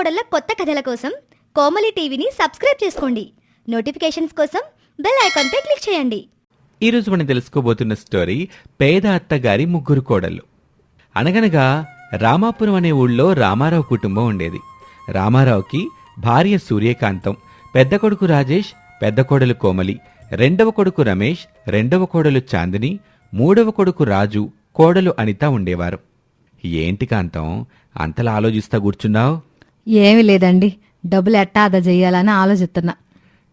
కోడళ్ళ కొత్త కథల కోసం కోమలి టీవీని సబ్స్క్రైబ్ చేసుకోండి. నోటిఫికేషన్స్ కోసం బెల్ ఐకాన్పై క్లిక్ చేయండి. ఈరోజు మనం తెలుసుకోబోతున్న స్టోరీ పేద అత్తగారి ముగ్గురు కోడళ్ళు. అనగనగా రామాపురం అనే ఊళ్ళో రామారావు కుటుంబం ఉండేది. రామారావుకి భార్య సూర్యకాంతం పెద్ద కొడుకు రాజేష్ పెద్ద కోడలు కోమలి రెండవ కొడుకు రమేష్ రెండవ కోడలు చాందిని మూడవ కొడుకు రాజు కోడలు అనిత ఉండేవారు. ఏంటి కాంతం? అంతలా ఆలోచిస్తా కూర్చున్నావు? ఏమీ లేదండి. డబ్బులు ఎట్టా ఆదా చెయ్యాలని ఆలోచిస్తున్నా.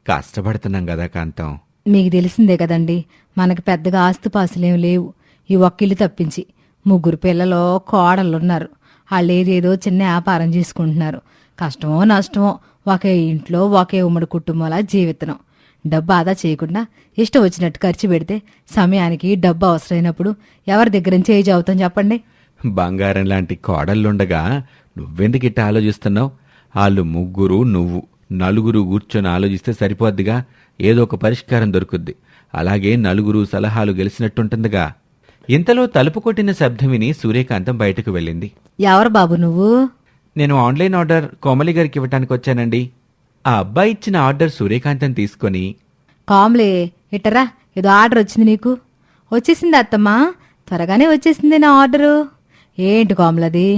కష్టపడుతున్నాం కదా కాంతం. మీకు తెలిసిందే కదండి. మనకి పెద్దగా ఆస్తుపాస్తులేం లేవు. ఈ ఒక్కిల్లు తప్పించి ముగ్గురు పిల్లలు కోడళ్ళున్నారు. వాళ్ళు ఏదేదో చిన్న వ్యాపారం చేసుకుంటున్నారు. కష్టమో నష్టమో ఒకే ఇంట్లో ఒకే ఉమ్మడి కుటుంబంలా జీవితం డబ్బు ఆదా చేయకుండా ఇష్టం వచ్చినట్టు ఖర్చు పెడితే సమయానికి డబ్బు అవసరమైనప్పుడు ఎవరి దగ్గర నుంచి ఏజ్ అవుతాం చెప్పండి? బంగారం లాంటి కోడళ్ళుండగా నువ్వెందుకు ఇట్ట ఆలోచిస్తున్నావు? వాళ్ళు ముగ్గురు నువ్వు నలుగురు కూర్చొని ఆలోచిస్తే సరిపోద్దిగా? ఏదో ఒక పరిష్కారం దొరుకుద్ది. అలాగే నలుగురు సలహాలు గెలిచినట్టుంటుందిగా. ఇంతలో తలుపు కొట్టిన శబ్దం విని సూర్యకాంతం బయటకు వెళ్ళింది. ఎవరు బాబు నువ్వు? నేను ఆన్లైన్ ఆర్డర్ కోమలి గారికి ఇవ్వటానికి వచ్చానండి. ఆ అబ్బాయి ఇచ్చిన ఆర్డర్ సూర్యకాంతం తీసుకొని కామ్లే ఇట్టరా ఏదో ఆర్డర్ వచ్చింది నీకు? వచ్చేసింది అత్తమ్మా త్వరగానే వచ్చేసింది నా ఆర్డరు. ఏంటి కామ్లది?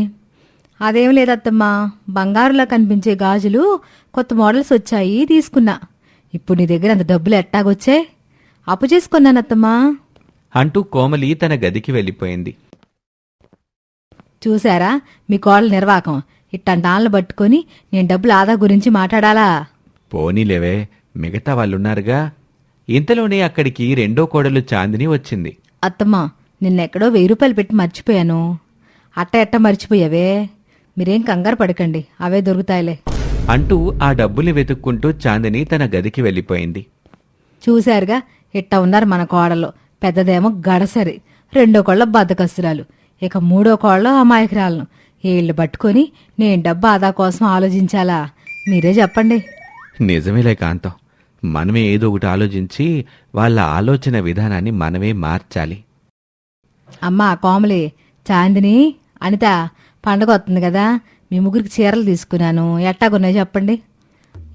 అదేం లేదు అత్తమ్మా బంగారులా కనిపించే గాజులు కొత్త మోడల్స్ వచ్చాయి తీసుకున్నా. ఇప్పుడు నీ దగ్గర అంత డబ్బులు ఎట్టాగొచ్చాయి అప్పు చేసుకున్నాను అత్తమ్మా అంటూ కోమలి తన గదికి వెళ్ళిపోయింది. చూసారా మీ కోళ్ళ నిర్వాకం. ఇట్టంటి ఆళ్ళను పట్టుకొని నేను డబ్బులు ఆదా గురించి మాట్లాడాలా? పోనీలేవే మిగతా వాళ్ళున్నారుగా. ఇంతలోనే అక్కడికి రెండో కోడలు చాందిని వచ్చింది. అత్తమ్మా నిన్నెక్కడో వెయ్యి రూపాయలు పెట్టి మర్చిపోయాను. అట్ట ఎట్ట మర్చిపోయావే? మీరేం కంగారు పడకండి అవే దొరుకుతాయిలే. అంటూ ఆ డబ్బుల్ని వెతుక్కుంటూ చాందిని తన గదికి వెళ్ళిపోయింది. చూశారుగా ఇట్ట ఉన్నారు మన కోడలు. పెద్దదేమో గడసరి రెండో కోళ్ళ బద్దకస్తురాలు. ఇక మూడో కోళ్ళ అమాయకురాలను. వీళ్ళు పట్టుకొని నేను డబ్బు ఆదా కోసం ఆలోచించాలా? మీరే చెప్పండి. నిజమేలే కాంతం. మనమే ఏదో ఒకటి ఆలోచించి వాళ్ళ ఆలోచన విధానాన్ని మనమే మార్చాలి. అమ్మా కోమలి చాందిని అనిత పండగ వస్తుంది కదా మీ ముగ్గురికి చీరలు తీసుకున్నాను. ఎట్టాగున్నాయి చెప్పండి?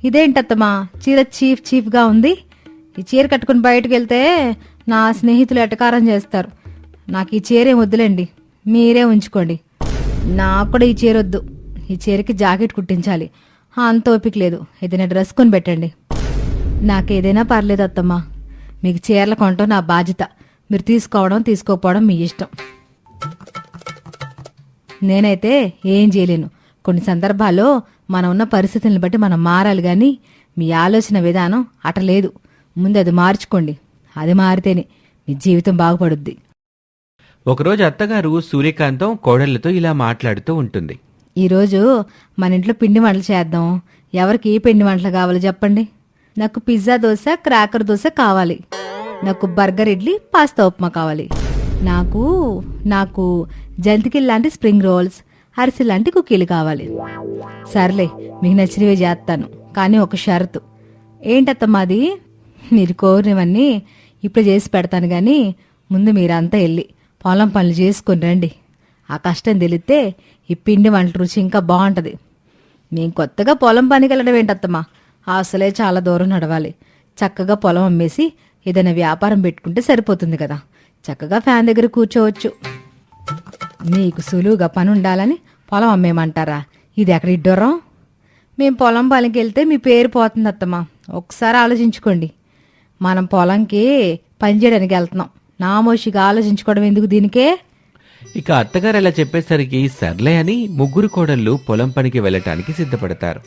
ఇదేంటత్తమ్మా చీర చీఫ్ చీఫ్గా ఉంది. ఈ చీర కట్టుకుని బయటకు వెళ్తే నా స్నేహితులు ఎటకారం చేస్తారు. నాకు ఈ చీర ఏం వద్దులేండి మీరే ఉంచుకోండి. నాకు కూడా ఈ చీర వద్దు. ఈ చీరకి జాకెట్ కుట్టించాలి. అంత ఓపిక లేదు. ఏదైనా డ్రెస్ కొని పెట్టండి. నాకు ఏదైనా పర్లేదు అత్తమ్మా మీకు చీరలు కొనటం నా బాధ్యత. మీరు తీసుకోవడం తీసుకోకపోవడం మీ ఇష్టం. నేనైతే ఏం చేయలేను. కొన్ని సందర్భాల్లో మనం ఉన్న పరిస్థితులను బట్టి మనం మారాలి కానీ మీ ఆలోచన విధానం అట లేదు. ముందు అది మార్చుకోండి. అది మారితేనే మీ జీవితం బాగుపడుద్ది. ఒకరోజు అత్తగారు సూర్యకాంతం కోడళ్ళతో ఇలా మాట్లాడుతూ ఉంటుంది. ఈరోజు మన ఇంట్లో పిండి వంటలు చేద్దాం. ఎవరికి ఏ పిండి వంటలు కావాలో చెప్పండి. నాకు పిజ్జా దోశ క్రాకర్ దోశ కావాలి. నాకు బర్గర్ ఇడ్లీ పాస్తా ఉప్మా కావాలి. నాకు నాకు జంతికిల్ లాంటి స్ప్రింగ్ రోల్స్ అరిసె లాంటి కుకీలు కావాలి. సర్లే మీకు నచ్చినవే చేస్తాను కానీ ఒక షరతు. ఏంటత్తమ్మాది మీరు కోరినవన్నీ ఇప్పుడు చేసి పెడతాను కానీ ముందు మీరంతా వెళ్ళి పొలం పనులు చేసుకొని రండి. ఆ కష్టం తెలిస్తే ఈ పిండి వంటల రుచి ఇంకా బాగుంటుంది. మేము కొత్తగా పొలం పనికి వెళ్ళడం ఏంటత్తమ్మా అసలే చాలా దూరం నడవాలి. చక్కగా పొలం అమ్మేసి ఏదైనా వ్యాపారం పెట్టుకుంటే సరిపోతుంది కదా. చక్కగా ఫ్యాన్ దగ్గర కూర్చోవచ్చు. మీకు సులువుగా పని ఉండాలని పొలం అమ్మేయమంటారా? ఇది ఎక్కడ ఇడ్డోరం మేము పొలం పనికి వెళ్తే మీ పేరు పోతుంది అత్తమ్మా. ఒకసారి ఆలోచించుకోండి. మనం పొలంకి పని చేయడానికి వెళ్తున్నాం. నామోషిగా ఆలోచించుకోవడం ఎందుకు దీనికే? ఇక అత్తగారు అలా చెప్పేసరికి సర్లే అని ముగ్గురు కోడళ్ళు పొలం పనికి వెళ్ళటానికి సిద్ధపడతారు.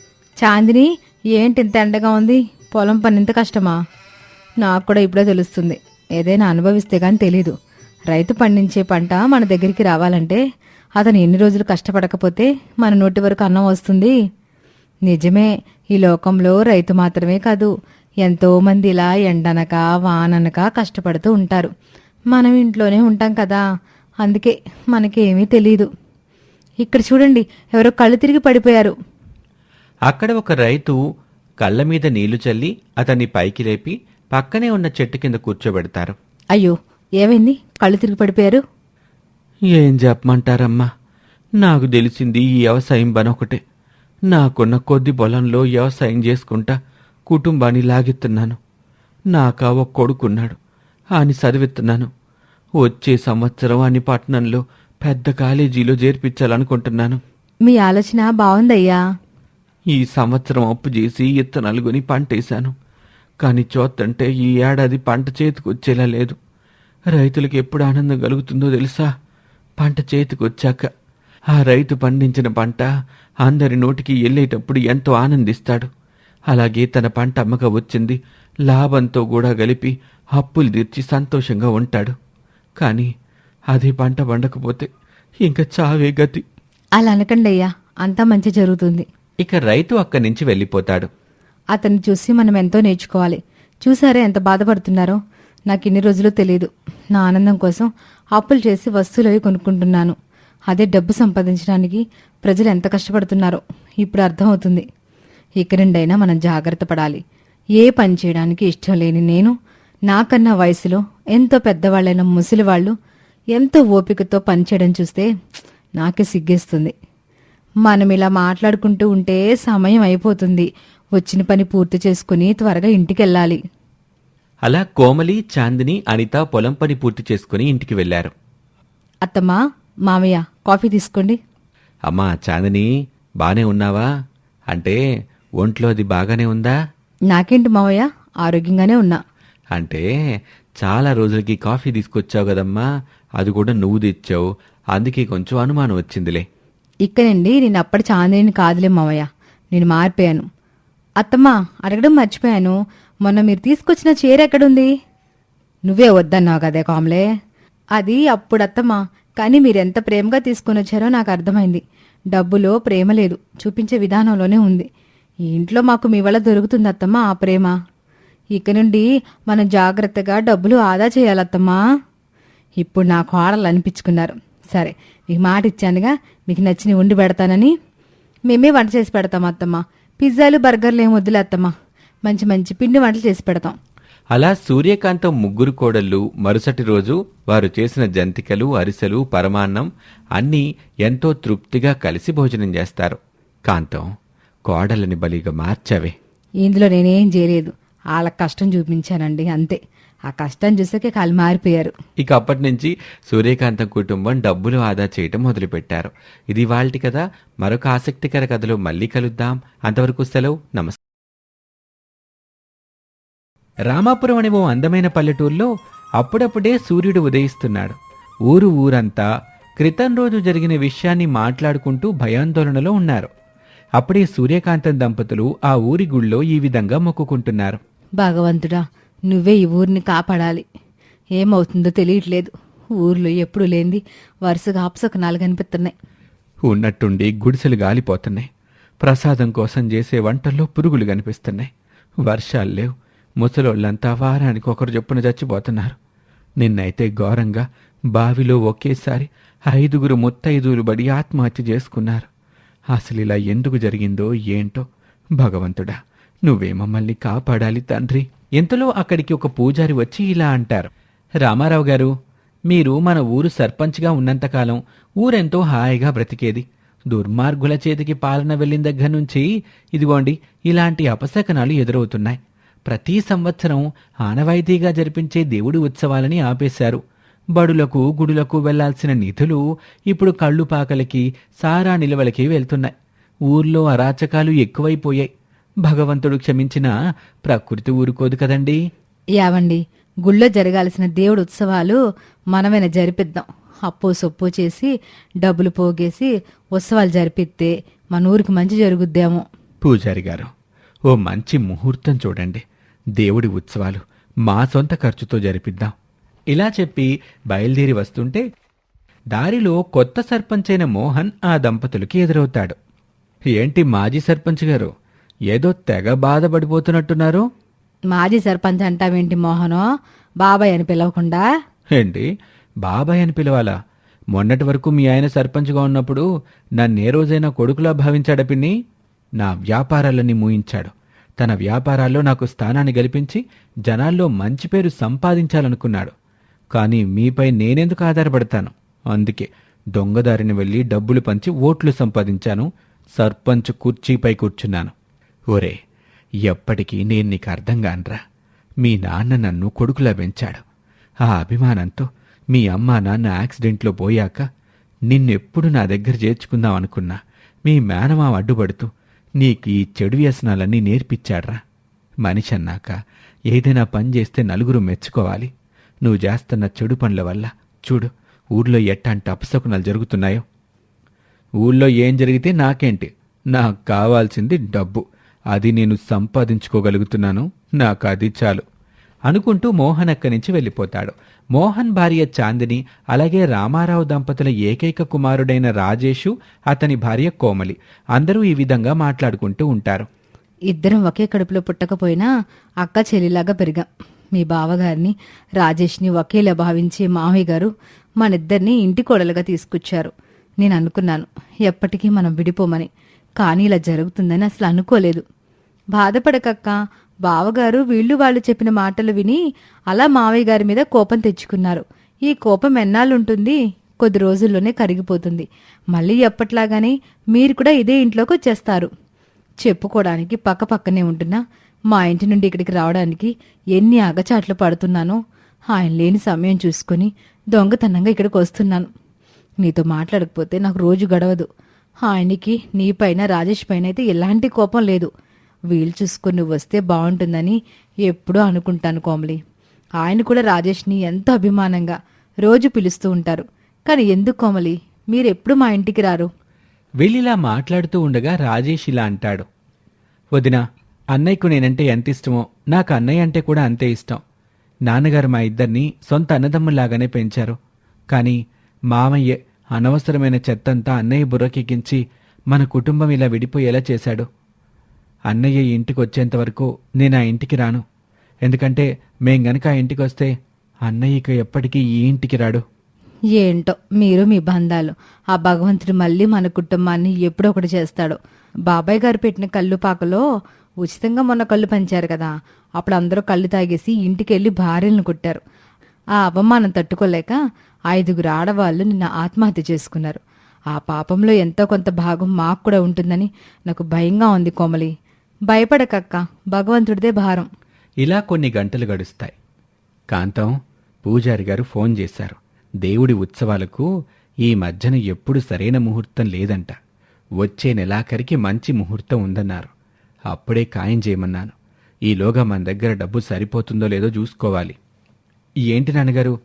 చాందిని ఏంటి ఇంత ఎండగా ఉంది? పొలం పని ఇంత కష్టమా? నాకు కూడా ఇప్పుడే తెలుస్తుంది. ఏదైనా అనుభవిస్తే కానీ తెలీదు. రైతు పండించే పంట మన దగ్గరికి రావాలంటే అతను ఎన్ని రోజులు కష్టపడకపోతే మన నోటి వరకు అన్నం వస్తుంది. నిజమే ఈ లోకంలో రైతు మాత్రమే కాదు ఎంతో మంది ఇలా ఎండనక వాననక కష్టపడుతూ ఉంటారు. మనం ఇంట్లోనే ఉంటాం కదా అందుకే మనకేమీ తెలీదు. ఇక్కడ చూడండి ఎవరో కళ్ళు తిరిగి పడిపోయారు. అక్కడ ఒక రైతు కళ్ళ మీద నీళ్ళు చల్లి అతన్ని పైకి లేపి పక్కనే ఉన్న చెట్టు కింద కూర్చోబెడతారు. అయ్యో ఏమైంది? కళ్ళు తిరిగి పడిపోయారు. ఏం చెప్పమంటారమ్మా? నాకు తెలిసింది ఈ వ్యవసాయం పని ఒకటే. నాకున్న కొద్ది పొలంలో వ్యవసాయం చేసుకుంటా కుటుంబాన్ని లాగెత్తున్నాను. నాకా ఒక కొడుకున్నాడు. అని చదివిస్తున్నాను. వచ్చే సంవత్సరం అని పట్టణంలో పెద్ద కాలేజీలో చేర్పించాలనుకుంటున్నాను. మీ ఆలోచన బాగుందయ్యా. ఈ సంవత్సరం అప్పు చేసి ఇత్తనాలు కొని పంటేశాను. కానీ చూస్తుంటే ఈ ఏడాది పంట చేతికి వచ్చేలా లేదు. రైతులకు ఎప్పుడు ఆనందం కలుగుతుందో తెలుసా? పంట చేతికి వచ్చాక ఆ రైతు పండించిన పంట అందరి నోటికి వెళ్ళేటప్పుడు ఎంతో ఆనందిస్తాడు. అలాగే తన పంట అమ్మక వచ్చింది. లాభంతో కూడా కలిపి అప్పులు తీర్చి సంతోషంగా ఉంటాడు. కానీ అదే పంట పండకపోతే ఇంకా చావే గతి. అలా అనకండి అయ్యా అంతా మంచి జరుగుతుంది. ఇక రైతు అక్కడి నుంచి వెళ్ళిపోతాడు. అతన్ని చూసి మనం ఎంతో నేర్చుకోవాలి. చూసారా ఎంత బాధపడుతున్నారో? నాకు ఇన్ని రోజులు తెలియదు నా ఆనందం కోసం అప్పులు చేసి వస్తువులు అవి కొనుక్కుంటున్నాను. అదే డబ్బు సంపాదించడానికి ప్రజలు ఎంత కష్టపడుతున్నారో ఇప్పుడు అర్థమవుతుంది. ఇక నుండైనా మనం జాగ్రత్త పడాలి. ఏ పని చేయడానికి ఇష్టం లేని నేను నాకన్నా వయసులో ఎంతో పెద్దవాళ్ళైన ముసలి వాళ్ళు ఎంతో ఓపికతో పనిచేయడం చూస్తే నాకే సిగ్గేస్తుంది. మనం ఇలా మాట్లాడుకుంటూ ఉంటే సమయం అయిపోతుంది. వచ్చిన పని పూర్తి చేసుకుని త్వరగా ఇంటికి వెళ్ళాలి అలా కోమలి చాందిని అనిత పొలం పని పూర్తి చేసుకుని ఇంటికి వెళ్ళారు అత్తమ్మా మామయ్య కాఫీ తీసుకోండి. అమ్మా చాందిని బానే ఉన్నావా? అంటే ఒంట్లో అది బాగానే ఉందా? నాకేంటి మావయ్య ఆరోగ్యంగానే ఉన్నా. అంటే చాలా రోజులకి కాఫీ తీసుకొచ్చావు కదమ్మా అది కూడా నువ్వు తెచ్చావు అందుకే కొంచెం అనుమానం వచ్చిందిలే. ఇక్కడండి నేను అప్పటి చాందిని కాదులే మావయ్య నేను మారిపోయాను. అత్తమ్మా అడగడం మర్చిపోయాను. మొన్న మీరు తీసుకొచ్చిన చీర ఎక్కడుంది? నువ్వే వద్దన్నావు కదే కామ్లే. అది అప్పుడు అత్తమ్మా కానీ మీరెంత ప్రేమగా తీసుకొని వచ్చారో నాకు అర్థమైంది. డబ్బులో ప్రేమ లేదు చూపించే విధానంలోనే ఉంది. ఈ ఇంట్లో మాకు మీ వల్ల దొరుకుతుంది అత్తమ్మా ఆ ప్రేమ. ఇక నుండి మనం జాగ్రత్తగా డబ్బులు ఆదా చేయాలత్తమ్మా ఇప్పుడు నా కోడలు అనిపించుకున్నారు. సరే మీకు మాట ఇచ్చానుగా మీకు నచ్చిన వండి పెడతానని. మేమే వంట చేసి పెడతాం అత్తమ్మ. పిజ్జాలు బర్గర్లు ఏం వద్దులే అత్తమ్మ. మంచి మంచి పిండి వంటలు చేసి పెడతాం. అలా సూర్యకాంతం ముగ్గురు కోడళ్ళు మరుసటి రోజు వారు చేసిన జంతికలు అరిసెలు పరమాన్నం అన్నీ ఎంతో తృప్తిగా కలిసి భోజనం చేస్తారు. కాంతం కోడలని బలిగా మార్చావే. ఇందులో నేనేం చేయలేదు. వాళ్ళ కష్టం చూపించానండి అంతే. ఆ కష్టం చూసాకే కాలు మారిపోయారు. ఇక అప్పటి నుంచి సూర్యకాంతం కుటుంబం డబ్బులు ఆదా చేయటం మొదలుపెట్టారు. ఇది వాళ్ళటి కదా మరొక ఆసక్తికర కథలో మళ్ళీ కలుద్దాం. అంతవరకు సెలవు. నమస్తే రామాపురం అనే ఓ అందమైన పల్లెటూరులో అప్పుడప్పుడే సూర్యుడు ఉదయిస్తున్నాడు. ఊరు ఊరంతా క్రితం రోజు జరిగిన విషయాన్ని మాట్లాడుకుంటూ భయాందోళనలో ఉన్నారు. అప్పుడే సూర్యకాంతం దంపతులు ఆ ఊరి గుళ్ళో ఈ విధంగా మొక్కుకుంటున్నారు. భగవంతుడా నువ్వే ఈ ఊరిని కాపాడాలి. ఏమవుతుందో తెలియట్లేదు. ఊర్లో ఎప్పుడు లేనిది వరుసగా అప్సకనాలు కనిపిస్తున్నాయి ఉన్నట్టుండి గుడిసెలు గాలిపోతున్నాయి. ప్రసాదం కోసం చేసే వంటల్లో పురుగులు కనిపిస్తున్నాయి. వర్షాలు లేవు. ముసలోళ్ళంతా వారానికి ఒకరు చొప్పున చచ్చిపోతున్నారు. నిన్నైతే ఘోరంగా బావిలో ఒకేసారి ఐదుగురు ముత్తైదువులు బడి ఆత్మహత్య చేసుకున్నారు. అసలు ఇలా ఎందుకు జరిగిందో ఏంటో భగవంతుడా. నువ్వే మమ్మల్ని కాపాడాలి తండ్రి. ఎంతలో అక్కడికి ఒక పూజారి వచ్చి ఇలా అంటారు. రామారావు గారు మీరు మన ఊరు సర్పంచ్గా ఉన్నంతకాలం ఊరెంతో హాయిగా బ్రతికేది. దుర్మార్గుల చేతికి పాలన వెళ్ళిన దగ్గర నుంచి ఇదిగోండి ఇలాంటి అపశకనాలు ఎదురవుతున్నాయి. ప్రతి సంవత్సరం ఆనవాయితీగా జరిపించే దేవుడి ఉత్సవాలని ఆపేశారు. బడులకు గుడులకు వెళ్ళాల్సిన నిధులు ఇప్పుడు కళ్ళు పాకలకి సారా నిలవలకి వెళ్తున్నాయి. ఊర్లో అరాచకాలు ఎక్కువైపోయాయి. భగవంతుడు క్షమించినా ప్రకృతి ఊరుకోదు కదండీ. యావండి గుళ్ళో జరగాల్సిన దేవుడు ఉత్సవాలు మనమైనా జరిపిద్దాం. అప్పు సొప్పు చేసి డబ్బులు పోగేసి ఉత్సవాలు జరిపిస్తే మన ఊరికి మంచి జరుగుద్దేమో. పూజారి గారు ఓ మంచి ముహూర్తం చూడండి. దేవుడి ఉత్సవాలు మా సొంత ఖర్చుతో జరిపిద్దాం. ఇలా చెప్పి బయలుదేరి వస్తుంటే దారిలో కొత్త సర్పంచ్ అయిన మోహన్ ఆ దంపతులకి ఎదురవుతాడు. ఏంటి మాజీ సర్పంచ్ గారు? ఏదో తెగ బాధపడిపోతున్నట్టున్నారు? మాజీ సర్పంచ్ అంటావేంటి మోహనో? బాబాయ్ అని పిలవకుండా? ఏంటి? బాబాయ్ అని పిలవాలా? మొన్నటి వరకు మీ ఆయన సర్పంచ్గా ఉన్నప్పుడు నన్నే రోజైనా కొడుకులా భావించాడా పిన్ని? నా వ్యాపారాలన్నీ మూయించాడు. తన వ్యాపారాల్లో నాకు స్థానాన్ని గెలిపించి జనాల్లో మంచి పేరు సంపాదించాలనుకున్నాడు. కానీ మీపై నేనెందుకు ఆధారపడతాను? అందుకే దొంగదారిని వెళ్ళి డబ్బులు పంచి ఓట్లు సంపాదించాను. సర్పంచ్ కుర్చీపై కూర్చున్నాను. ఒరే ఎప్పటికీ నేను నీకు అర్థం కానరా మీ నాన్న నన్ను కొడుకులా పెంచాడు. ఆ అభిమానంతో మీ అమ్మా నాన్న యాక్సిడెంట్లో పోయాక నిన్నెప్పుడు నా దగ్గర చేర్చుకుందాం అనుకున్నా మీ మేనమామ అడ్డుపడుతూ నీకు ఈ చెడు వ్యసనాలన్నీ నేర్పించాడ్రా. మనిషి అన్నాక ఏదైనా పని చేస్తే నలుగురు మెచ్చుకోవాలి. నువ్వు చేస్తున్న చెడు పనుల వల్ల చూడు ఊర్లో ఎట్టాంటి అపశకునాలు జరుగుతున్నాయో. ఊళ్ళో ఏం జరిగితే నాకేంటి? నాకు కావాల్సింది డబ్బు. అది నేను సంపాదించుకోగలుగుతున్నాను నాకు అది చాలు అనుకుంటూ మోహన్ అక్కడి నుంచి వెళ్ళిపోతాడు. మోహన్ భార్య చాందిని అలాగే రామారావు దంపతుల ఏకైక కుమారుడైన రాజేషు అతని భార్య కోమలి. అందరూ ఈ విధంగా మాట్లాడుకుంటూ ఉంటారు. ఇద్దరం ఒకే కడుపులో పుట్టకపోయినా అక్క చెల్లిలాగా పెరిగాం. మీ బావగారిని రాజేష్ని ఒకేలా భావించే మామయ్య గారు మనిద్దరిని ఇంటి కోడలుగా తీసుకొచ్చారు. నేను అనుకున్నాను ఎప్పటికీ మనం విడిపోమని. కానీ ఇలా జరుగుతుందని అసలు అనుకోలేదు. బాధపడకక్క. బావగారు వీళ్ళు వాళ్ళు చెప్పిన మాటలు విని అలా మావయ్య గారి మీద కోపం తెచ్చుకున్నారు. ఈ కోపం ఎన్నాళ్ళుంటుంది? కొద్ది రోజుల్లోనే కరిగిపోతుంది. మళ్ళీ ఎప్పట్లాగానే మీరు కూడా ఇదే ఇంట్లోకి వచ్చేస్తారు. చెప్పుకోవడానికి పక్క పక్కనే ఉంటున్నా మా ఇంటి నుండి ఇక్కడికి రావడానికి ఎన్ని అగచాట్లు పడుతున్నానో ఆయన లేని సమయం చూసుకుని దొంగతనంగా ఇక్కడికి వస్తున్నాను. నీతో మాట్లాడకపోతే నాకు రోజు గడవదు. ఆయనకి నీపైన రాజేష్ పైన అయితే ఎలాంటి కోపం లేదు. వీలు చూసుకుని వస్తే బాగుంటుందని ఎప్పుడూ అనుకుంటాను కోమలి. ఆయన కూడా రాజేష్ని ఎంతో అభిమానంగా రోజు పిలుస్తూ ఉంటారు. కానీ ఎందుకు కోమలి? మీరెప్పుడు మా ఇంటికి రారు? వీళ్ళిలా మాట్లాడుతూ ఉండగా రాజేష్ ఇలా అంటాడు. వదినా అన్నయ్యకు నేనంటే ఎంత ఇష్టమో నాకు అన్నయ్య అంటే కూడా అంతే ఇష్టం. నాన్నగారు మా ఇద్దరిని సొంత అన్నదమ్ములాగానే పెంచారు. కానీ మామయ్య అనవసరమైన చెత్తంతా అన్నయ్య బుర్రకెక్కించి మన కుటుంబం ఇలా విడిపోయేలా చేశాడు. అన్నయ్య ఇంటికి వచ్చేంత వరకు నేను ఆ ఇంటికి రాను. ఎందుకంటే మేం గనక ఆ ఇంటికి వస్తే అన్నయ్యకి ఎప్పటికీ ఈ ఇంటికి రాడు. ఏంటో మీరు మీ బంధాలు. ఆ భగవంతుడు మళ్ళీ మన కుటుంబాన్ని ఎప్పుడో ఒకటి చేస్తాడు. బాబాయ్ గారు పెట్టిన కళ్ళు పాకలో ఉచితంగా మొన్న కళ్ళు పంచారు కదా. అప్పుడు అందరూ కళ్ళు తాగేసి ఇంటికి వెళ్ళి భార్యలను కుట్టారు. ఆ అవమానం తట్టుకోలేక ఐదుగురు ఆడవాళ్ళు నిన్న ఆత్మహత్య చేసుకున్నారు. ఆ పాపంలో ఎంతో కొంత భాగం మాకు కూడా ఉంటుందని నాకు భయంగా ఉంది కోమలి. భయపడకక్క భగవంతుడిదే భారం. ఇలా కొన్ని గంటలు గడుస్తాయి. కాంతం పూజారి గారు ఫోన్ చేశారు. దేవుడి ఉత్సవాలకు ఈ మధ్యన ఎప్పుడు సరైన ముహూర్తం లేదంట. వచ్చే నెలాఖరికి మంచి ముహూర్తం ఉందన్నారు. అప్పుడే ఖాయం చేయమన్నాను. ఈలోగా మన దగ్గర డబ్బు సరిపోతుందో లేదో చూసుకోవాలి. ఏంటి నాన్నగారు?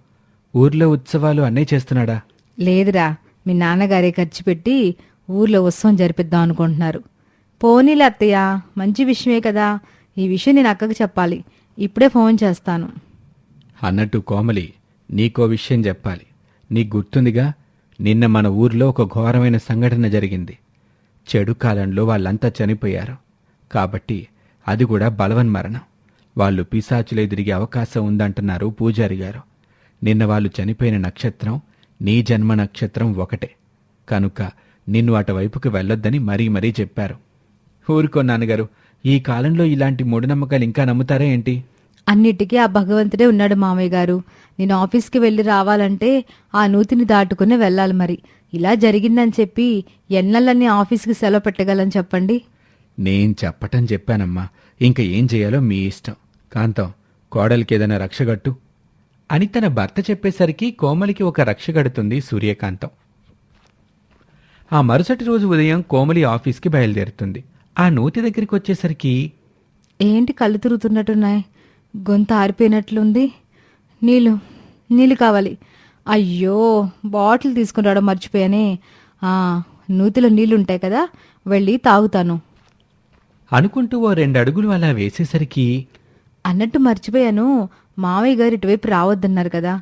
ఊర్లో ఉత్సవాలు అన్నీ చేస్తున్నాడా? లేదురా మీ నాన్నగారే ఖర్చు పెట్టి ఊర్లో ఉత్సవం జరిపిద్దాం అనుకుంటున్నారు. పోనీలే అత్తయ్య మంచి విషయమే కదా. ఈ విషయం నేను అక్కకు చెప్పాలి. ఇప్పుడే ఫోన్ చేస్తాను. అన్నట్టు కోమలి నీకో విషయం చెప్పాలి. నీకు గుర్తుందిగా నిన్న మన ఊర్లో ఒక ఘోరమైన సంఘటన జరిగింది. చెడు కాలంలో వాళ్ళంతా చనిపోయారు. కాబట్టి అది కూడా బలవన్మరణం వాళ్ళు పిశాచులే తిరిగే అవకాశం ఉందంటున్నారు పూజారి గారు. నిన్న వాళ్ళు చనిపోయిన నక్షత్రం నీ జన్మ నక్షత్రం ఒకటే. కనుక నిన్ను అటువైపుకి వెళ్ళొద్దని మరీ మరీ చెప్పారు. ఊరుకో నాన్నగారు ఈ కాలంలో ఇలాంటి మూఢనమ్మకాలు ఇంకా నమ్ముతారా ఏంటి? అన్నిటికీ ఆ భగవంతుడే ఉన్నాడు మామయ్య గారు. నేను ఆఫీస్కి వెళ్ళి రావాలంటే ఆ నూతిని దాటుకుని వెళ్ళాలి మరి. ఇలా జరిగిందని చెప్పి ఎన్నెల్లన్నీ ఆఫీస్కి సెలవు పెట్టగలని చెప్పండి. నేను చెప్పటం చెప్పానమ్మా. ఇంక ఏం చేయాలో మీ ఇష్టం. కాంతం కోడలికి ఏదైనా రక్షగట్టు అని తన భర్త చెప్పేసరికి కోమలికి ఒక రక్షగడుతుంది సూర్యకాంతం. ఆ మరుసటి రోజు ఉదయం కోమలి ఆఫీస్కి బయలుదేరుతుంది. ఆ నూతి దగ్గరికి వచ్చేసరికి ఏంటి కళ్ళు తిరుగుతున్నట్టున్నాయి? గొంతు ఆరిపోయినట్లుంది. నీళ్ళు నీళ్ళు కావాలి. అయ్యో బాటిల్ తీసుకుని రావడం మర్చిపోయానే. ఆ, నూతిలో నీళ్ళు ఉంటాయి కదా వెళ్ళి తాగుతాను. అనుకుంటూ ఓ రెండు అడుగులు అలా వేసేసరికి అన్నట్టు మర్చిపోయాను. మావయ్య గారు ఇటువైపు రావద్దన్నారు కదా.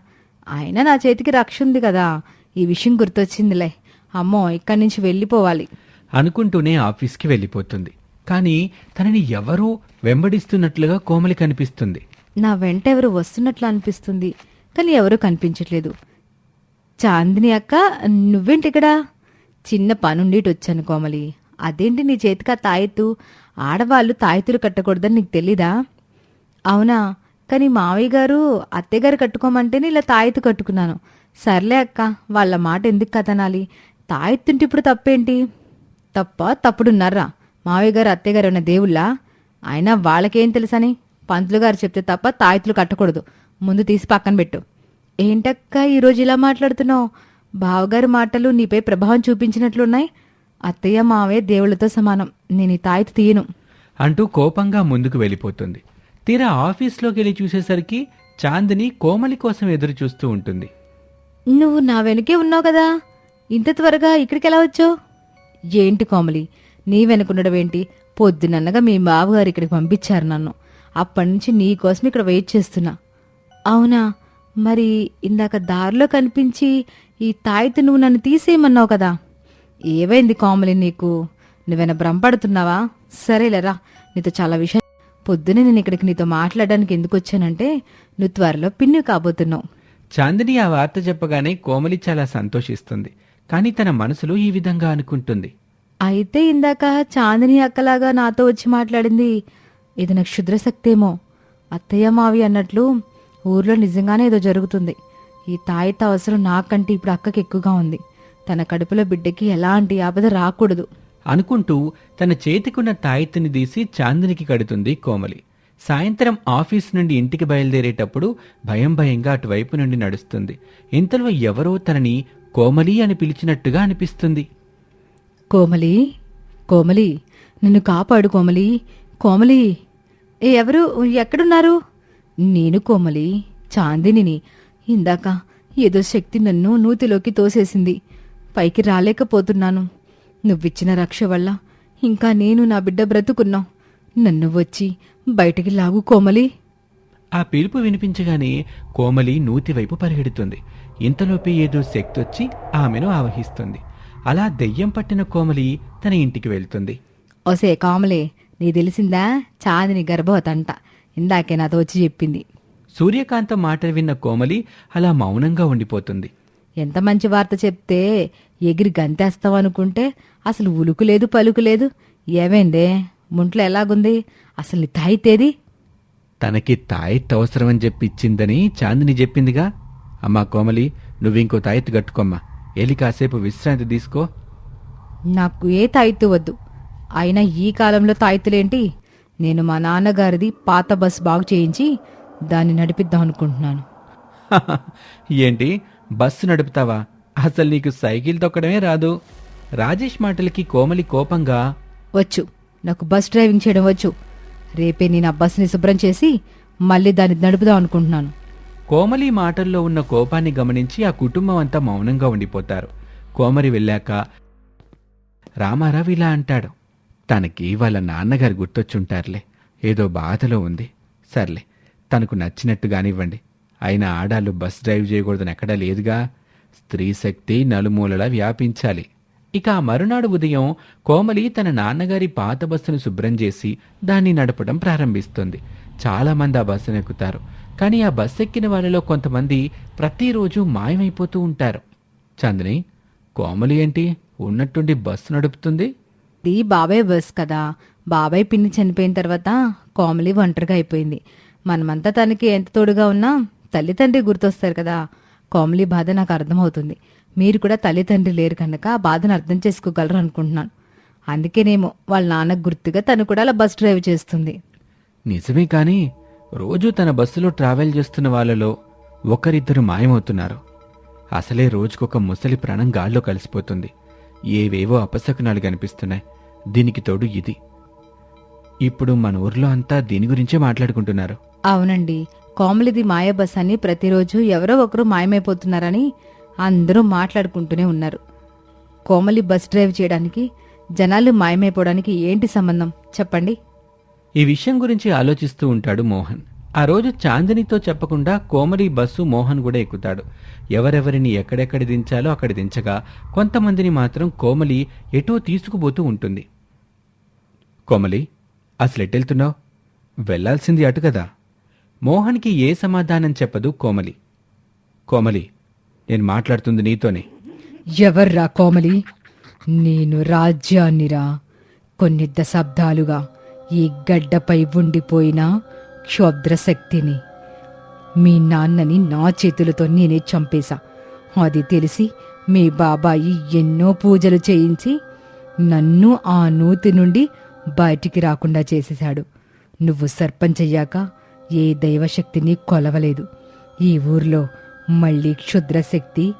ఆయన నా చేతికి రక్ష ఉంది కదా. ఈ విషయం గుర్తొచ్చిందిలే. అమ్మో ఇక్కడి నుంచి వెళ్ళిపోవాలి. అనుకుంటూనే ఆఫీస్కి వెళ్ళిపోతుంది. కానీ తనని ఎవరూ వెంబడిస్తున్నట్లుగా కోమలి కనిపిస్తుంది. నా వెంట ఎవరు వస్తున్నట్లు అనిపిస్తుంది. కానీ ఎవరూ కనిపించట్లేదు. చాందిని అక్క నువ్వేంటి ఇక్కడ? చిన్న పనుండిటి వచ్చాను కోమలి. అదేంటి నీ చేతికి ఆ తాయెత్తు? ఆడవాళ్ళు తాయెత్తులు కట్టకూడదని నీకు తెలీదా? అవునా? కానీ మావయ్య గారు అత్తయ్య గారు కట్టుకోమంటేనే ఇలా తాయెత్తు కట్టుకున్నాను. సర్లే అక్క వాళ్ళ మాట ఎందుకు కథనాలి? తాయెత్తుంటే ఇప్పుడు తప్పేంటి? తప్ప తప్పుడున్నారా మావయ్య గారు అత్తయ్య గారు ఉన్న దేవుళ్ళా? అయినా వాళ్ళకేం తెలుసని? పంతులు గారు చెప్తే తప్ప తాయెత్తులు కట్టకూడదు. ముందు తీసి పక్కన పెట్టు. ఏంటక్క ఈరోజు ఇలా మాట్లాడుతున్నావు? బావగారి మాటలు నీపై ప్రభావం చూపించినట్లున్నాయి. అత్తయ్య మావయ్య దేవుళ్ళతో సమానం. నేను ఈ తాయెత్తు తీయను. అంటూ కోపంగా ముందుకు వెళ్ళిపోతుంది. తీరా ఆఫీస్లోకి వెళ్ళి చూసేసరికి చాందిని కోమలి కోసం ఎదురు చూస్తూ ఉంటుంది. నువ్వు నా వెనుకే ఉన్నావు కదా. ఇంత త్వరగా ఇక్కడికి ఎలా వచ్చావు? ఏంటి కోమలి? నీ వెనుకుండడం ఏంటి? పొద్దునన్నగా మీ బావగారు ఇక్కడికి పంపించారు నన్ను. అప్పటి నుంచి నీ కోసం ఇక్కడ వెయిట్ చేస్తున్నా. అవునా? మరి ఇందాక దారిలో కనిపించి ఈ తాయితు నువ్వు నన్ను తీసేయమన్నావు కదా. ఏవైంది కోమలి నీకు? నువ్వైనా భ్రమపడుతున్నావా? సరేలేరా నీతో చాలా విషయం పొద్దునే నేను ఇక్కడికి నీతో మాట్లాడడానికి ఎందుకు వచ్చానంటే నువ్వు త్వరలో పిన్ని కాబోతున్నావు. చాందిని ఆ వార్త చెప్పగానే కోమలి చాలా సంతోషిస్తుంది. కానీ తన మనసులో ఈ విధంగా అనుకుంటుంది. అయితే ఇందాక చాందిని అక్కలాగా నాతో వచ్చి మాట్లాడింది ఇది నాకు క్షుద్రశక్తేమో అత్తయ్య మావి అన్నట్లు ఊర్లో నిజంగానే ఏదో జరుగుతుంది. ఈ తాయిత అవసరం నాకంటే ఇప్పుడు అక్కకి ఎక్కువగా ఉంది. తన కడుపులో బిడ్డకి ఎలాంటి ఆపద రాకూడదు. అనుకుంటూ తన చేతికున్న తాయెత్తుని తీసి చాందినికి కడుతుంది కోమలి. సాయంత్రం ఆఫీస్ నుండి ఇంటికి బయలుదేరేటప్పుడు భయం భయంగా అటువైపు నుండి నడుస్తుంది. ఇంతలో ఎవరో తనని కోమలి అని పిలిచినట్టుగా అనిపిస్తుంది. కోమలి కోమలి నిన్ను కాపాడు కోమలి. కోమలి ఏ ఎవరు ఎక్కడున్నారు? నేను కోమలి చాందినిని. ఇందాక ఏదో శక్తి నన్ను నూతిలోకి తోసేసింది. పైకి రాలేకపోతున్నాను. నువ్విచ్చిన రక్ష వల్ల ఇంకా నేను నా బిడ్డ బ్రతుకున్నాం. నన్ను వచ్చి బయటికి లాగు కోమలి. ఆ పిలుపు వినిపించగానే కోమలి నూతి వైపు పరిగెడుతుంది. ఇంతలోపే ఏదో శక్తి వచ్చి ఆమెను ఆవహిస్తుంది. అలా దెయ్యం పట్టిన కోమలి తన ఇంటికి వెళ్తుంది. ఒసే కామలే నీ తెలిసిందా? చాందిని గర్భవతంట. ఇందాకే నాతో వచ్చి చెప్పింది. సూర్యకాంతం మాటలు విన్న కోమలి అలా మౌనంగా ఉండిపోతుంది. ఎంత మంచి వార్త చెప్తే ఎగిరి గంతేస్తావు అనుకుంటే అసలు ఉలుకు లేదు పలుకు లేదు. ఏమైందే? ముంట్లో ఎలాగుంది? అసలు తాయితేది? తనకి తాయెత్తు అవసరమని చెప్పి ఇచ్చిందని చాందిని చెప్పిందిగా? అమ్మా కోమలి నువ్వింకో తాయెత్తు కట్టుకోమ్మా. ఎలి కాసేపు విశ్రాంతి తీసుకో. నాకు ఏ తాయిత్తు వద్దు. అయినా ఈ కాలంలో తాయిత్తులేంటి? నేను మా నాన్నగారిది పాత బస్ బాగు చేయించి దాన్ని నడిపిద్దాం అనుకుంటున్నాను. ఏంటి? బస్సు నడుపుతావా? అసలు నీకు సైకిల్ తొక్కడమే రాదు. రాజేష్ మాటలకి కోమలి కోపంగా వచ్చు. నాకు బస్ డ్రైవింగ్ చేయడం వచ్చు. రేపే నేను ఆ బస్ని శుభ్రం చేసి మళ్ళీ దాన్ని నడుపుదాం అనుకుంటున్నాను. కోమలి మాటల్లో ఉన్న కోపాన్ని గమనించి ఆ కుటుంబం అంతా మౌనంగా ఉండిపోతారు. కోమరి వెళ్ళాక రామారావు ఇలా అంటాడు. తనకి వాళ్ళ నాన్నగారు గుర్తొచ్చుంటారులే. ఏదో బాధలో ఉంది. సర్లే తనకు నచ్చినట్టు కానివ్వండి అయినా ఆడాలు బస్ డ్రైవ్ చేయకూడదని ఎక్కడా లేదుగా. స్త్రీ శక్తి నలుమూలలా వ్యాపించాలి. ఇక ఆ మరునాడు ఉదయం కోమలి తన నాన్నగారి పాత బస్సును శుభ్రం చేసి దాన్ని నడపడం ప్రారంభిస్తుంది. చాలామంది ఆ బస్సును ఎక్కుతారు. కానీ ఆ బస్సు ఎక్కిన వాళ్ళలో కొంతమంది ప్రతిరోజు మాయమైపోతూ ఉంటారు. చందని కోమలి ఏంటి? ఉన్నట్టుండి బస్సు నడుపుతుంది? ఇది బాబాయ్ బస్ కదా. బాబాయ్ పిన్ని చనిపోయిన తర్వాత కోమలి ఒంటరిగా అయిపోయింది. మనమంతా తనకి ఎంత తోడుగా ఉన్నా తల్లిదండ్రి గుర్తొస్తారు కదా. కోమలి బాధ నాకు అర్థమవుతుంది. మీరు కూడా తల్లిదండ్రి లేరు కనుక ఆ బాధను అర్థం చేసుకోగలరు అనుకుంటున్నాను. అందుకేనేమో వాళ్ళ నాన్నకు గుర్తుగా తను కూడా అలా బస్ డ్రైవ్ చేస్తుంది. నిజమే కానీ రోజు తన బస్సులో ట్రావెల్ చేస్తున్న వాళ్ళలో ఒకరిద్దరు మాయమవుతున్నారు. అసలే రోజుకొక ముసలి ప్రాణం గాల్లో కలిసిపోతుంది. ఏవేవో అపశకునాలు కనిపిస్తున్నాయి. దీనికి తోడు ఇది. ఇప్పుడు మన ఊర్లో అంతా దీని గురించే మాట్లాడుకుంటున్నారు. అవునండి. కోమలిది మాయ బస్ అని ప్రతిరోజు ఎవరో ఒకరు మాయమైపోతున్నారని అందరూ మాట్లాడుకుంటూనే ఉన్నారు. కోమలి బస్ డ్రైవ్ చేయడానికి జనాలు మాయమైపోవడానికి ఏంటి సంబంధం? చెప్పండి. ఈ విషయం గురించి ఆలోచిస్తూ ఉంటాడు మోహన్. ఆ రోజు చాందినితో చెప్పకుండా కోమలి బస్సు మోహన్ కూడా ఎక్కుతాడు. ఎవరెవరిని ఎక్కడెక్కడ దించాలో అక్కడ దించగా కొంతమందిని మాత్రం కోమలి ఎటో తీసుకుపోతూ ఉంటుంది. కోమలి అసలు ఎట్టెళ్తున్నావు వెళ్ళాల్సింది అటు కదా. మోహన్కి ఏ సమాధానం చెప్పదు కోమలి. కోమలి నేను మాట్లాడుతుంది నీతోనే. ఎవర్రా కోమలి? నేను రాజ్యాన్నిరా. కొన్ని దశాబ్దాలుగా ఈ గడ్డపై ఉండిపోయిన క్షుద్రశక్తిని. మీ నాన్నని నా చేతులతో నేనే చంపేశా. అది తెలిసి మీ బాబాయి ఎన్నో పూజలు చేయించి నన్ను ఆ నూతి నుండి బయటికి రాకుండా చేసేశాడు. నువ్వు సర్పంచ్ అయ్యాక ఏ దైవశక్తిని కొలవలేదు. ఈ ఊర్లో మళ్ళీ క్షుద్రశక్తి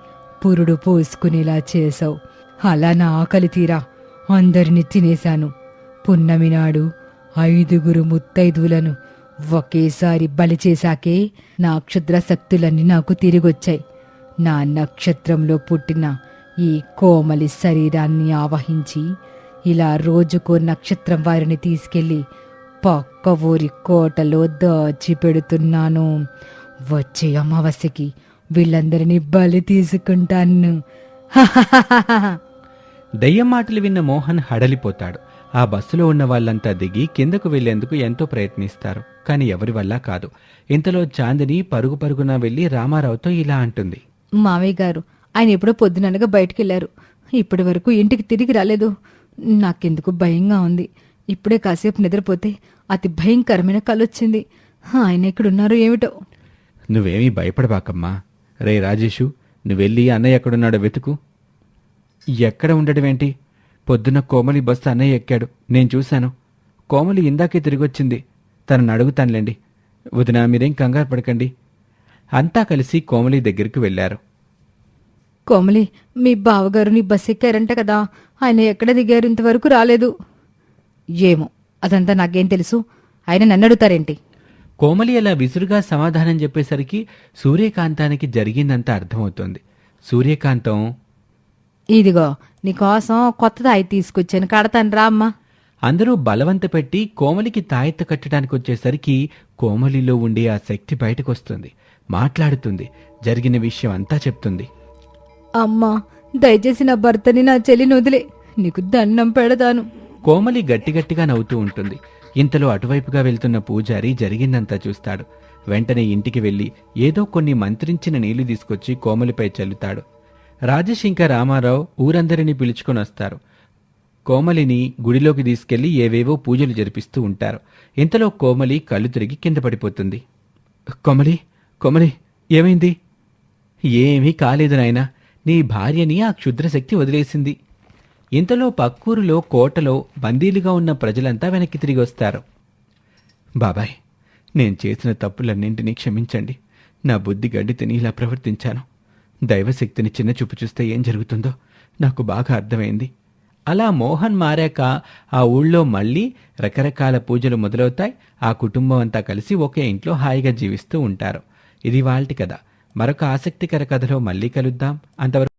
పురుడు పోసుకునేలా చేశావు. అలా నా ఆకలి తీరా. అందరిని తినేశాను. పున్నమి నాడు ఐదుగురు ముత్తైదువులను ఒకేసారి బలి చేశాకే నా క్షుద్ర శక్తులన్నీ నాకు తిరిగొచ్చాయి. నా నక్షత్రంలో పుట్టిన ఈ కోమలి శరీరాన్ని ఆవహించి ఇలా రోజుకో నక్షత్రం వారిని తీసుకెళ్ళి పక్క ఊరి కోటలో దాచి పెడుతున్నాను వచ్చే అమావాస్యకి వీళ్ళందరినీ బలి తీసుకుంటాను. దయ్యం మాటలు విన్న మోహన్ హడలిపోతాడు. ఆ బస్సులో ఉన్న వాళ్ళంతా దిగి కిందకు వెళ్ళేందుకు ఎంతో ప్రయత్నిస్తారు. కానీ ఎవరి వల్ల కాదు. ఇంతలో చాందిని పరుగు పరుగున వెళ్ళి రామారావుతో ఇలా అంటుంది. మావయ్య గారు ఆయన ఎప్పుడో పొద్దుననగా బయటికెళ్ళారు. ఇప్పటి వరకు ఇంటికి తిరిగి రాలేదు. నాకెందుకు భయంగా ఉంది. ఇప్పుడే కాసేపు నిద్రపోతే అతి భయంకరమైన కలొచ్చింది. ఆయన ఎక్కడున్నారో ఏమిటో? నువ్వేమీ భయపడబాకమ్మా. రే రాజేషు నువ్వెళ్ళి అన్నయ్య ఎక్కడున్నాడో వెతుకు. ఎక్కడ ఉండడమేంటి పొద్దున్న కోమలి బస్సు అన్నయ్య ఎక్కాడు. నేను చూశాను. కోమలి ఇందాకే తిరిగొచ్చింది. తనను అడుగుతానులేండి. వదిన మీరేం కంగారు పడకండి. అంతా కలిసి కోమలి దగ్గరికి వెళ్ళారు కోమలి మీ బావగారు నీ బస్ ఎక్కారంట కదా. ఆయన ఎక్కడ దిగారు? ఇంతవరకు రాలేదు. ఏమో అదంతా నాకేం తెలుసు. ఆయన నన్ను అడుగుతారేంటి? కోమలి అలా విసురుగా సమాధానం చెప్పేసరికి సూర్యకాంతానికి జరిగిందంతా అర్థమవుతోంది. సూర్యకాంతం ఇదిగో నీకోసం కొత్త తాయి తీసుకొచ్చాను. కడతాను రా అమ్మా. అందరూ బలవంత పెట్టి కోమలికి తాయెత్తు కట్టడానికి వచ్చేసరికి కోమలిలో ఉండే ఆ శక్తి బయటకొస్తుంది. మాట్లాడుతుంది. జరిగిన విషయం అంతా చెప్తుంది. అమ్మా దయచేసి నా భర్తని నా చెల్లిని వదిలే. నీకు దండం పెడతాను. కోమలి గట్టిగట్టిగా నవ్వుతూ ఉంటుంది. ఇంతలో అటువైపుగా వెళ్తున్న పూజారి జరిగిందంతా చూస్తాడు. వెంటనే ఇంటికి వెళ్ళి ఏదో కొన్ని మంత్రించిన నీళ్ళు తీసుకొచ్చి కోమలిపై చల్లుతాడు. రాజేష్ ఇంకా రామారావు ఊరందరినీ పిలుచుకొని వస్తారు. కోమలిని గుడిలోకి తీసుకెళ్ళి ఏవేవో పూజలు జరిపిస్తూ ఉంటారు. ఇంతలో కోమలి కళ్ళు తిరిగి కింద పడిపోతుంది. కోమలి కోమలి ఏమైంది? ఏమీ కాలేదు నాయనా. నీ భార్యని ఆ క్షుద్రశక్తి వదిలేసింది. ఇంతలో పక్కూరులో కోటలో బందీలుగా ఉన్న ప్రజలంతా వెనక్కి తిరిగి వస్తారు. బాబాయ్ నేను చేసిన తప్పులన్నింటినీ క్షమించండి. నా బుద్ధి గడ్డి తిని ఇలా ప్రవర్తించాను. దైవశక్తిని చిన్న చూపు చూస్తే ఏం జరుగుతుందో నాకు బాగా అర్థమైంది. అలా మోహన్ మారాక ఆ ఊళ్ళో మళ్ళీ రకరకాల పూజలు మొదలవుతాయి. ఆ కుటుంబం అంతా కలిసి ఒకే ఇంట్లో హాయిగా జీవిస్తూ ఉంటారు. ఇది వాళ్ళటి కథ. మరొక ఆసక్తికర కథలో మళ్ళీ కలుద్దాం. అంతవరకు